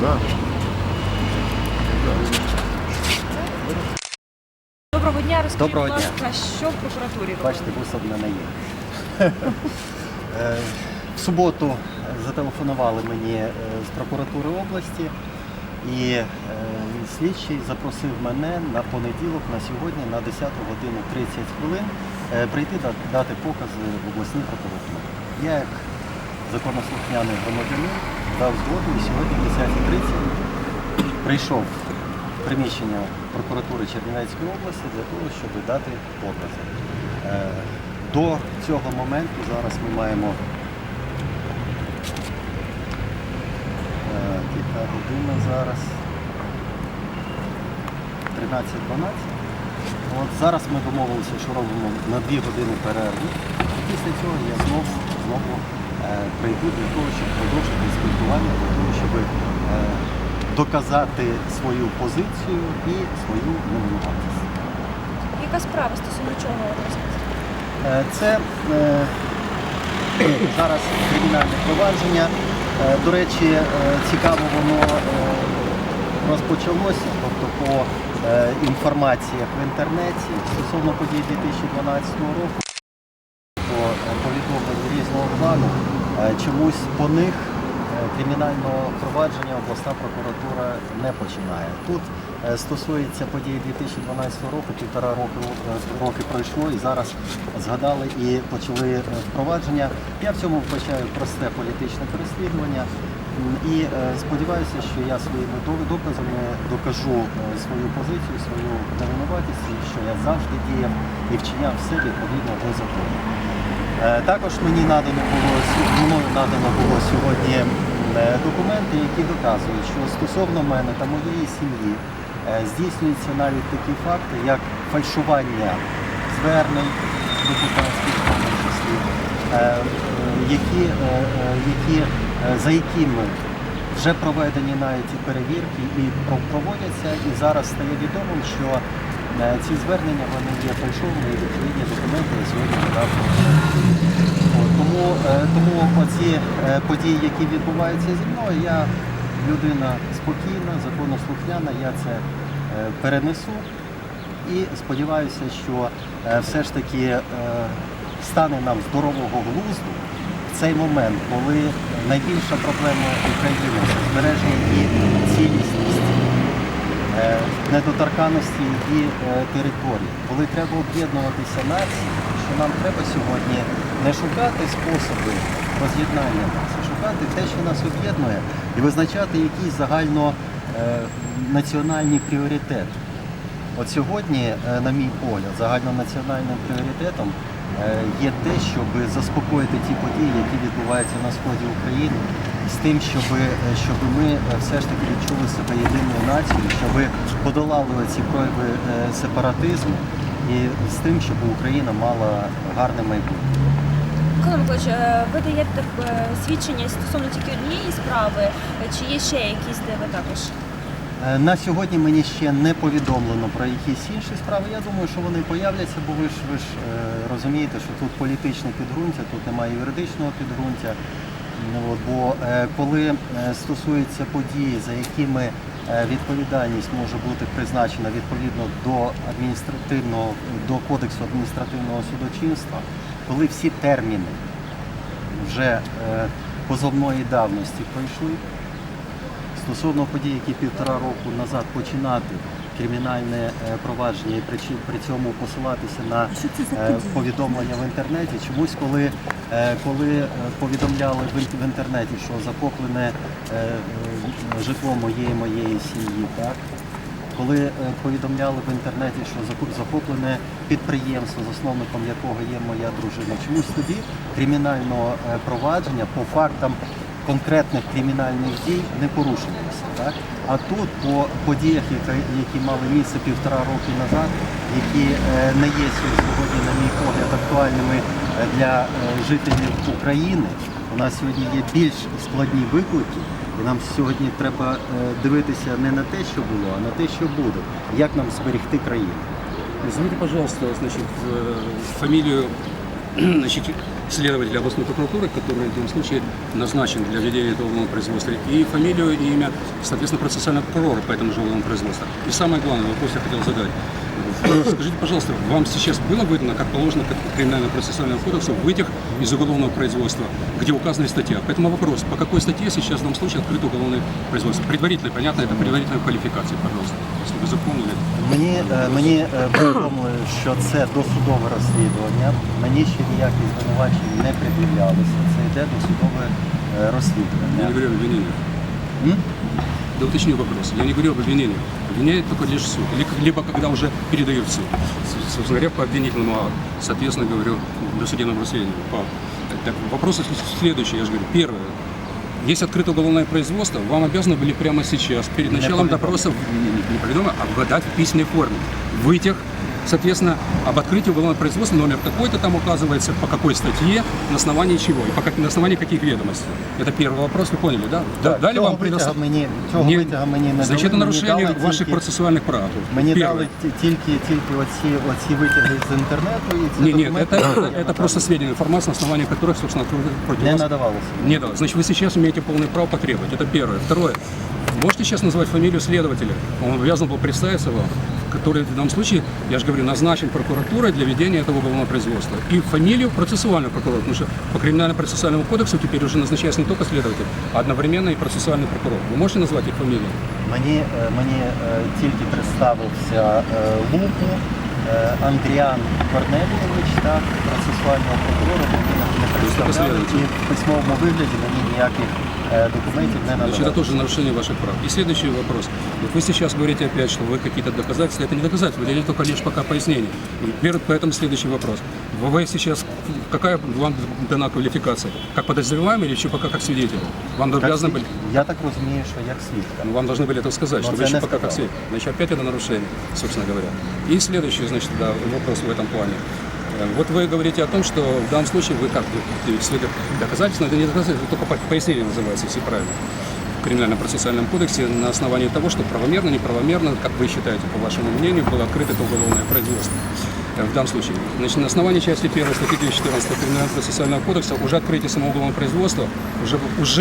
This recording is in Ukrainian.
Да. Доброго дня, розкажіть, Доброго будь дня. ласка, що в прокуратурі Бачите, вусом не є. Е, В суботу зателефонували мені е, з прокуратури області, і е, слідчий запросив мене на понеділок, на сьогодні, на 10 годину 30 хвилин е, прийти да- дати покази в обласній прокуратурі. Я як законослухняний громадянин дав згоду і сьогодні в 10.30 прийшов в приміщення прокуратури Чернівецької області для того, щоб дати покази. Е, До цього моменту зараз ми маємо е, яка година зараз 13.12. От зараз ми домовилися, що робимо на 2 години перерву. Після цього я знов, знову е, прийду для того, щоб продовжити спілкування, для того, щоб е, доказати свою позицію і свою невинуватість. Яка справа стосовно чого розказати? Е, Це зараз кримінальне провадження. До речі, цікаво воно розпочалося, тобто по інформаціях в інтернеті стосовно подій 2012 року, повідомлень плану, е, чомусь по них е, кримінального провадження обласна прокуратура не починає. Тут е, стосується подій 2012 року, півтора роки, е, роки пройшло і зараз згадали і почали впровадження. Я в цьому вбачаю просте політичне переслідування. І сподіваюся, що я своїми доказами докажу свою позицію, свою невинуватість, що я завжди діяв і вчиняв все відповідно до закону. Е, Також мені надано було мною надано було сьогодні е, документи, які доказують, що стосовно мене та моєї сім'ї е, здійснюються навіть такі факти, як фальшування звернень депутатських, числі, які, які, за якими вже проведені навіть перевірки і проводяться, і зараз стає відомим, що ці звернення вони є фальшовані і відповідні документи сьогодні надав. Тому, е, тому оці е, події, які відбуваються зі мною, я людина спокійна, законослухняна, я це е, перенесу і сподіваюся, що все ж таки стане нам здорового глузду в цей момент, коли найбільша проблема України це збереження і цілісність недоторканості і е, території, коли треба об'єднуватися нації, що нам треба сьогодні не шукати способи роз'єднання нас, а шукати те, що нас об'єднує, і визначати якісь загально е, пріоритети. От сьогодні, е, на мій погляд, загальнонаціональним пріоритетом є те, щоб заспокоїти ті події, які відбуваються на сході України, з тим, щоб, е, щоб ми е, все ж таки відчули себе єдиною нацією, щоб подолали ці прояви е, сепаратизму і з тим, щоб Україна мала гарне майбутнє. Микола Миколаївич, ви даєте свідчення стосовно тільки однієї справи, чи є ще якісь, де ви також? На сьогодні мені ще не повідомлено про якісь інші справи. Я думаю, що вони появляться, бо ви ж ви ж розумієте, що тут політичне підґрунтя, тут немає юридичного підґрунтя. Ну, бо е, коли е, стосується подій, за якими е, відповідальність може бути призначена відповідно до адміністративного до кодексу адміністративного судочинства, коли всі терміни вже позовної давності пройшли, стосовно подій, які півтора року назад починати кримінальне е, провадження і при, цьому посилатися на е, повідомлення в інтернеті. Чомусь, коли, е, коли повідомляли в інтернеті, що захоплене житло моєї моєї сім'ї, так? коли повідомляли в інтернеті, що захоплене підприємство, засновником якого є моя дружина, чомусь тоді кримінального провадження по фактам конкретних кримінальних дій не порушувалося. Так? А тут по подіях, які, мали місце півтора роки назад, які е, не є сьогодні, на мій погляд, актуальними е, для е, жителів України, у нас сьогодні є більш складні виклики. І нам сьогодні треба дивитися не на те, що було, а на те, що буде. Як нам зберегти країну. Назовите, пожалуйста, значит, э, фамилию значит, следователя областной прокуратуры, который в данном случае назначен для ведения этого уголовного производства, и фамилию, и имя, соответственно, процессуального прокурора по этому же уголовному производству. И самое главное, вопрос я хотел задать. Скажите, пожалуйста, вам сейчас было выдано, как положено как криминального процессуального кодекса, вытек из уголовного производства, где указана статья? Поэтому вопрос, по какой статье сейчас в данном случае открыто уголовное производство? Предварительно, понятно, это предварительная квалификация, пожалуйста, если вы запомнили. Мені, е, мені е, повідомили, що це досудове розслідування. Мені ще ніякі звинувачень не пред'являлися. Це йде досудове е, Я не розслідування. говорю об обвинении. М? Да уточню вопрос. Я не говорю об обвинении. Обвиняет только лишь суд. Ли- Либо когда уже передают в суд. С- Собственно говоря, по обвинительному, акту. соответственно, говорю, досудебному расследованию. По- Так, вопрос следующий, я же говорю. Первое. Есть открытое уголовное производство, вам обязаны были прямо сейчас, перед Не началом повідомлено. допроса, не, не- не повідомлено, а выдать в письменной форме. Вытек, соответственно, об открытии уголовного производства, номер такой-то там указывается, по какой статье, на основании чего и по как- на основании каких ведомостей. Это первый вопрос, вы поняли, да? Да- Так, Дали цього вам витяга предоставить? мені, цього Ні. витяга мені не Значит, дали. это Мені нарушение дали ваших тільки- процессуальных прав. Мені Первое. дали ті- тільки, тільки оці, оці витяги з інтернету і ці Не, нет, документи. это, это, это просто сведения, информация, на основании которых, собственно, против не вас надавалося. не дало. Значит, вы сейчас имеете полное право потребовать. Это первое. Второе. Можете сейчас назвать фамилию следователя? Он обязан был представиться вам, который в данном случае, я же говорю, назначен прокуратурой для ведения этого уголовного производства. И фамилию процессуального прокурора, потому что по криминально-процессуальному кодексу теперь уже назначается не только следователь, а одновременно и процессуальный прокурор. Вы можете назвать их фамилии? Мені, е, мені е, тільки представився е, Лупу е, Андріан Корнелійович, так, процесуального прокурора, мені не представляли, і в письмовому вигляді мені ніяких е, документів не Значит, это надавали. тоже нарушение ваших прав. И следующий вопрос. Вот вы сейчас говорите опять, что вы какие-то доказательства. Это не доказательства, это только лишь пока пояснение. И первый- поэтому следующий вопрос. Вы сейчас, какая вам дана квалификация? Как подозреваемый или еще пока как свидетель? Вам Як обязаны свід- были, Я так розумію, що як свідка. ну, вам должны были это сказать, Но что это вы еще не пока как сказал. свидетель. Значит, опять это нарушение, собственно говоря. И следующий, значит, да, вопрос в этом плане. Э, Вот вы говорите о том, что в данном случае вы как следует доказательство, это не доказательство, только по- пояснение называется, если правильно. В криминально-процессуальном кодексе на основании того, что правомерно, неправомерно, как вы считаете, по вашему мнению, было открыто это уголовное производство. Э, В данном случае. Значит, на основании части 1 статьи 214 Криминально-процессуального кодекса уже открытие самого уголовного производства уже, уже